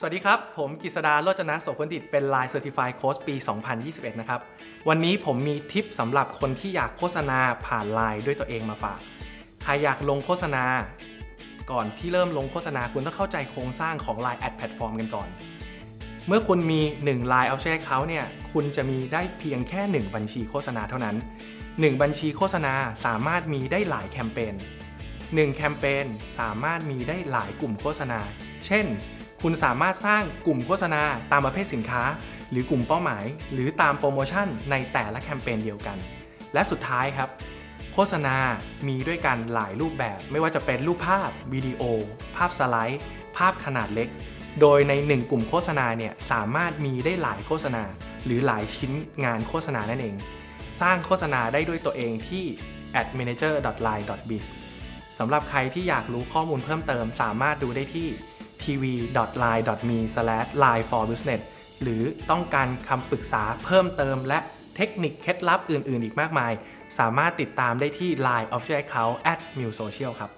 สวัสดีครับ ผมกฤษดาโรจนะโสพลดิตเป็น Line Certified Coach ปี 2021 นะครับ วันนี้ผมมีทิปสำหรับคนที่อยากโฆษณาผ่าน Line ด้วยตัวเองมาฝาก ใครอยากลงโฆษณา ก่อนที่เริ่มลงโฆษณาคุณต้องเข้าใจโครงสร้างของ Line Ad Platform กันก่อน เมื่อคุณมี 1 Line Official Account เนี่ย คุณจะมีได้เพียงแค่ 1 บัญชีโฆษณาเท่านั้น 1 บัญชีโฆษณาสามารถมีได้หลายแคมเปญ 1 แคมเปญสามารถมีได้หลายกลุ่มโฆษณา เช่น คุณสามารถสร้างกลุ่มโฆษณาตามประเภทสินค้า หรือกลุ่มเป้าหมาย หรือตามโปรโมชั่นในแต่ละแคมเปญเดียวกัน และสุดท้ายครับ โฆษณามีด้วยกันหลายรูปแบบ ไม่ว่าจะเป็นรูปภาพวิดีโอ ภาพสไลด์ ภาพขนาดเล็ก โดยใน 1 กลุ่มโฆษณาเนี่ยสามารถมีได้หลายโฆษณา หรือหลายชิ้นงานโฆษณานั่นเอง สร้างโฆษณาได้ด้วยตัวเองที่ admanager.line.biz สำหรับใครที่อยากรู้ข้อมูลเพิ่มเติมสามารถดูได้ที่ tv.line.me/line4business หรือต้องการคำปรึกษาเพิ่มเติมและเทคนิคเคล็ดลับอื่น ๆ อีกมากมาย สามารถติดตามได้ที่ Line Official Account @musocial ครับ